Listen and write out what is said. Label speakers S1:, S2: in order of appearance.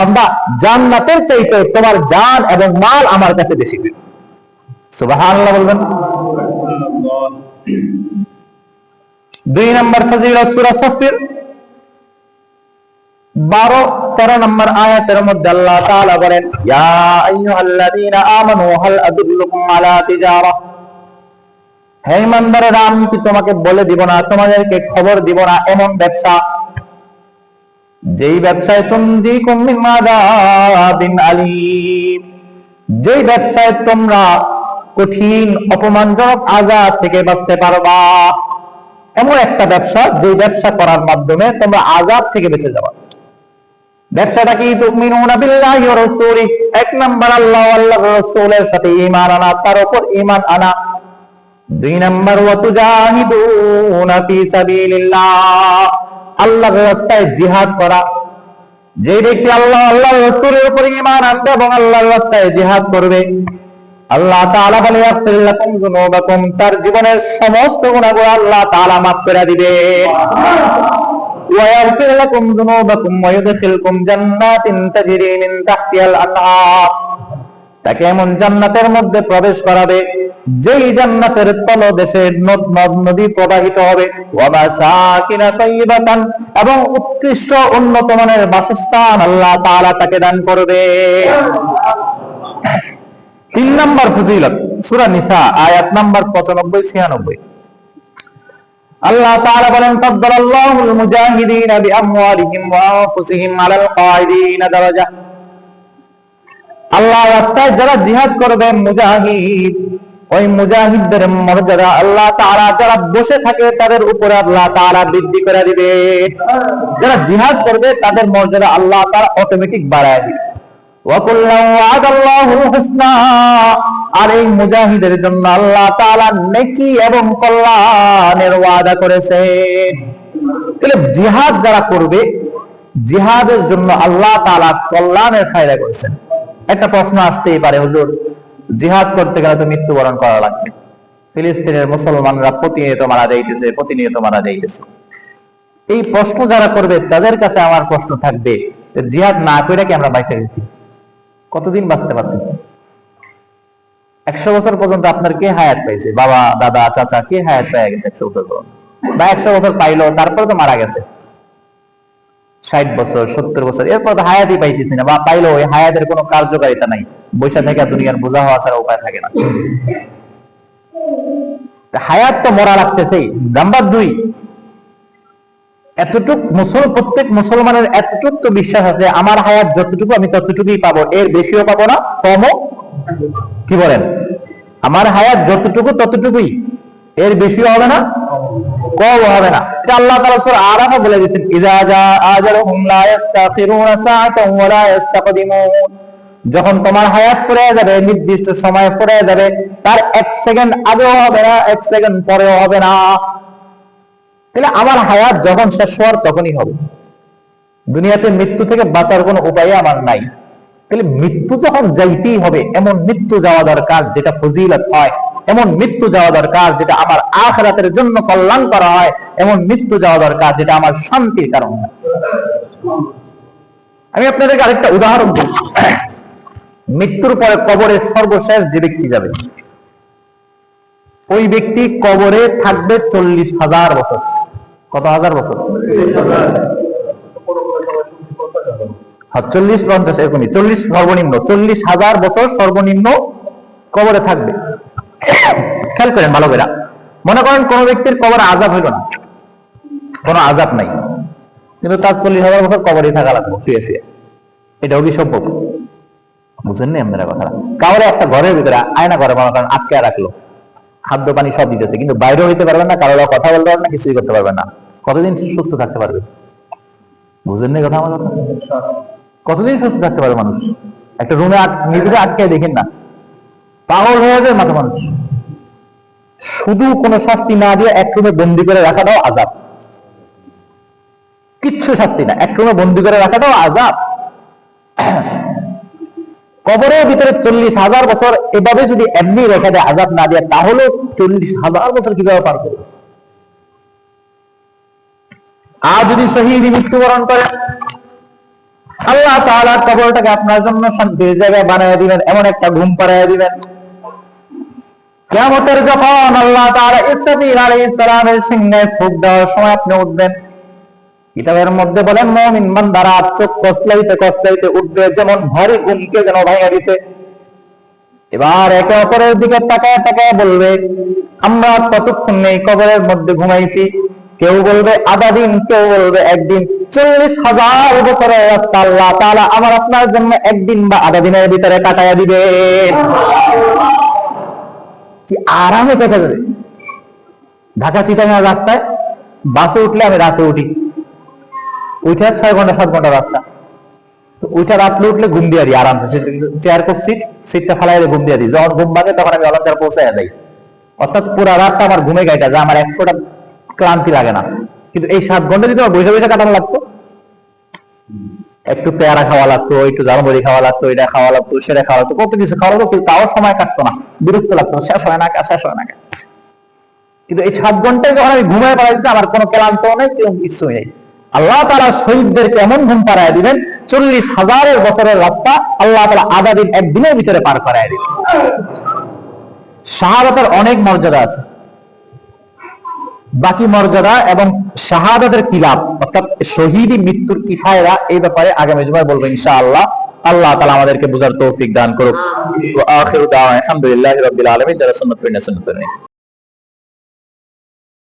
S1: বান্দা জান্নাতের চাইতে তোমার জান এবং মাল আমার কাছে বেশি বলবেন। দুই নম্বর ফজিলত সফির বারো, তেরো নম্বর আয়াতের মধ্যে আল্লাহ বলেন আমানু, হাল আদুল্লুকুম আলা তিজারা? হে ইমানদারেরা, আমি কি তোমাকে বলে দিব না? তোমাদেরকে খবর দিব না? এমন ব্যবসা যেই ব্যবসায় তুমি কুমিন আলিম, যেই ব্যবসায় তোমরা কঠিন, অপমানজনক আজাদ থেকে বাঁচতে পারবা, এমন একটা ব্যবসা যে ব্যবসা করার মাধ্যমে তোমরা আজাদ থেকে বেঁচে যাবা। ব্যবসাটা কি? তুমিনুনা বিল্লাহি ওয়া রাসূলি, এক নাম্বার আল্লাহ ও আল্লাহর রাসূলের সাথে ঈমান আনা, তার উপর ঈমান আনা। দুই নাম্বার, ওয়া তুজাহিদুনা ফি সাবিলিল্লাহ আল্লাহ রাস্তায় জিহাদ করা। যে ব্যক্তি আল্লাহ আল্লাহ রসুরের উপর ইমান আনবে এবং আল্লাহ রাস্তায় জিহাদ করবে, আল্লাহ তাআলা বলে আফসিল্লাকুম যুনুবাকুম। তার জীবনের সমস্ত গুণাগুলো আল্লাহ তাআলা মাফ করে দিবে। ওয়া ইয়াগফির লাকুম জান্নাতিন তাজরি মিন তাহতিহাল আনহার। তাকে এমন জান্নাতের মধ্যে প্রবেশ করাবে, যেই জান্নাতের তলদেশে নদ নদ প্রবাহিত হবে। এবং উৎকৃষ্ট উন্নত মানের বাসস্থান আল্লাহ তারা তাকে দান করবে। তিন নম্বর ফজিলত, সূরা নিসা, আয়াত নাম্বার 95 96 আল্লাহ তাআলা বলেন ফাদ্দালাল্লাহুল মুজাহিদিনা বিআমওয়ালিহিম ওয়া আনফুসিহিম আলাল কায়িদিনা দারাজা। আল্লাহ রাস্তায় যারা জিহাদ করবে, মুজাহিদ, ওই মুজাহিদদের মর্যাদা আল্লাহ তাআলা যারা বসে থাকে, তাদের উপরে আল্লাহ তাআলা বৃদ্ধি করে দিবে। যারা জিহাদ করবে, তাদের মর্যাদা আল্লাহ তাআলা অটোমেটিক বাড়ায় দিবে। আর এই মুজাহিদের জন্য আল্লাহ তাআলা নেকি এবং কল্যাণের ওয়াদা করেছেন তাহলে জিহাদ যারা করবে, জিহাদের জন্য আল্লাহ তালা কল্যাণের ফায়দা করেছেন। একটা প্রশ্ন আসতেই পারে, হুজুর। জিহাদ করতে গেলে তো মৃত্যুবরণ করা লাগবে। ফিলিস্তিনের মুসলমানরা প্রতিনিয়ত মারা যাইতেছে, প্রতিনিয়ত মারা যাইতেছে। এই প্রশ্ন যারা করবে, তাদের কাছে আমার প্রশ্ন থাকবে জিহাদ না করে কি আমরা বাইচে গেছি? কতদিন বাঁচতে পারতেছি একশো বছর পর্যন্ত আপনার কে হায়াত পাইছে? বাবা, দাদা, চাচা, কে হায়াত পেয়ে গেছে? একশো বছর পর্যন্ত বা একশো বছর পাইলো, তারপরে তো মারা গেছে। ষাট বছর, সত্তর বছর, এরপর তো হায়াতই পাইতেছি না বা পাইলো ওই হায়াতের কোনো কার্যকারিতা নাই। বৈশা থেকে দুনিয়ার বোঝা হওয়া ছাড়া উপায় থাকে না। হায়াত তো মরা লাগতেছেই। নাম্বার দুই, এতটুক মুসল, প্রত্যেক মুসলমানের এতটুক তো বিশ্বাস আছে, আমার হায়াত যতটুকু আমি ততটুকুই পাবো, এর বেশিও পাবো না, কমও কি বলেন? আমার হায়াত যতটুকু ততটুকুই, এর বেশিও হবে না কম হবে না। এটা আল্লাহ তাআলা সূরা আরাফে বলে দিয়েছেন ইযা জা আজালুহুম লা ইস্তাখিরুনা সাআতান ওয়া যখন তোমার হায়াত ফুরিয়ে যাবে, নির্দিষ্ট সময় ফুরিয়ে যাবে, তার এক সেকেন্ড আগেও হবে না, এক সেকেন্ড পরেও হবে না। তাহলে আমার হায়াত যখন শেষ হওয়ার তখনই হবে। দুনিয়াতে মৃত্যু থেকে বাঁচার কোনো উপায় আমার নাই। তাহলে মৃত্যু যখন যাইতেই হবে, এমন মৃত্যু যাওয়া দরকার যেটা ফজিলত হয়। এমন মৃত্যু যাওয়া দরকার যেটা আমার আখরাতের জন্য কল্যাণ করা হয়। এমন মৃত্যু যাওয়া দরকার যেটা আমার শান্তির কারণ আমি আপনাদেরকে আরেকটা উদাহরণ দিই। মৃত্যুর পরে কবরে সর্বশেষ যে ব্যক্তি যাবে, ওই ব্যক্তি কবরে থাকবে চল্লিশ হাজার বছর। কত হাজার বছর? চল্লিশ পঞ্চাশ এরকমই চল্লিশ সর্বনিম্ন, চল্লিশ হাজার বছর সর্বনিম্ন কবরে থাকবে। খেয়াল করেন ভালো করে। মনে করেন কোন ব্যক্তির কবরে আজাব হইল না। কোনো আজাব নাই। কিন্তু তার চল্লিশ হাজার বছর কবরে থাকা লাগবে, শুয়ে শুয়ে। এটাও কি সম্ভব? বুঝেন নি আপনারা কথা কাউরে একটা ঘরের ভিতরে আয়না ঘরে মনে করেন আটকে রাখল। খাদ্য, পানি সব দিতেছে, কিন্তু বাইরেও হইতে পারবেন না, কারোর কথা বলতে পারবেন না, কিছুই করতে পারবেন না। কতদিন সুস্থ থাকতে পারবে? বুঝেন নি কথা আমার কতদিন সুস্থ থাকতে পারবে মানুষ? একটা রুমে নিজেকে আটকে দেখেন না। পাগল হয়ে মাথা মানুষ। শুধু কোনো শাস্তি না দিয়ে এক রুমে বন্দি করে রাখাটাও আজাব। কিচ্ছু শাস্তি না, এক রুমে বন্দি করে রাখাটাও আজাব। কবরের ভিতরে চল্লিশ হাজার বছর এভাবে যদি এমনি রেখে দেয় আজাব না দিয়ে তাহলে চল্লিশ হাজার বছর কীভাবে পার করবে? আর যদি শহীদ মৃত্যুবরণ করে, আল্লাহ তাআলা কবরটাকে আপনার জন্য শান্তির জায়গায় বানিয়ে দিবেন, এমন একটা ঘুম পাড়ায় দিবেন। কিয়ামতের যখন আল্লাহ তাআলা ইসরাফিল আলাইহিস সালামের সিংহে ফুক দেওয়ার সময় আপনি উঠবেন। কিতাবের মধ্যে বলেন, মুমিন বান্দারা চোখ কসলাইতে কসলাইতে উঠবে, যেমন ভারী ঘুমকে যেন ভাঙা দিতে। এবার একে অপরের দিকে তাকায় তাকায় বলবে, আমরা কতক্ষণ নেই কবরের মধ্যে ঘুমাইছি। কেউ বলবে, আধা দিন। কেউ বলবে, একদিন। চল্লিশ হাজার বছরের রাস্তা আল্লাহ তাআলা আমার আপনার জন্য একদিন বা আধা দিনের ভিতরে কাটাইয়া দিবে কি আরামে কেটে যাবে? ঢাকা চিটাঙ্গা রাস্তায় বাসে উঠলে আমি রাতে উঠি। উঠে ছয় ঘণ্টা, সাত ঘণ্টা রাস্তা। তো ওইটা রাত্রে উঠলে ঘুম দিয়ে দিই আরামসে। চেয়ার কর সিট সিটটা ফালাই দিয়ে ঘুম দিয়ে দিই। যখন ঘুম ভাঙে তখন আমি অলঙ্কার পৌঁছায় দেই অর্থাৎ পুরো রাতটা আমার ঘুমে গাইটা যা আমার এক ফোঁটা ক্লান্তি লাগে না। কিন্তু এই সাত ঘণ্টা যদি আমার বসে বসে কাটানো লাগতো একটু পেয়ারা খাওয়া লাগতো, একটু জামবড়ি খাওয়া লাগতো, এটা খাওয়া লাগতো, সেটা খাওয়া লাগতো, কত কিছু খাওয়া লাগতো, তাও সময় কাটতো না, বিরক্ত লাগতো, শেষ হয় না শেষ হয় না কিন্তু এই সাত ঘন্টায় যখন আমি ঘুমায় পাড়াই দিতে আমার কোনো ক্লান্ত নেই, কোনো কিছুই নেই। আল্লাহ তারা শহীদদেরকে এমন ঘুম পাড়ায় দিবেন, চল্লিশ হাজারের বছরের রাস্তা আল্লাহ তারা আধা দিন একদিনের ভিতরে পার করায় দিবেন। শাহাদাতের অনেক মর্যাদা আছে। বাকি মর্যাদা এবং শাহাদাতের কি লাভ অর্থাৎ শহীদ মৃত্যুর কি ফায়দা এই ব্যাপারে আগামী জুমায় বলব ইনশা আল্লাহ আল্লাহ তালা আমাদেরকে বোঝার তৌফিক দান করুক। আলহামদুলিল্লাহ রবিল আলমী যারা সন্ন্যত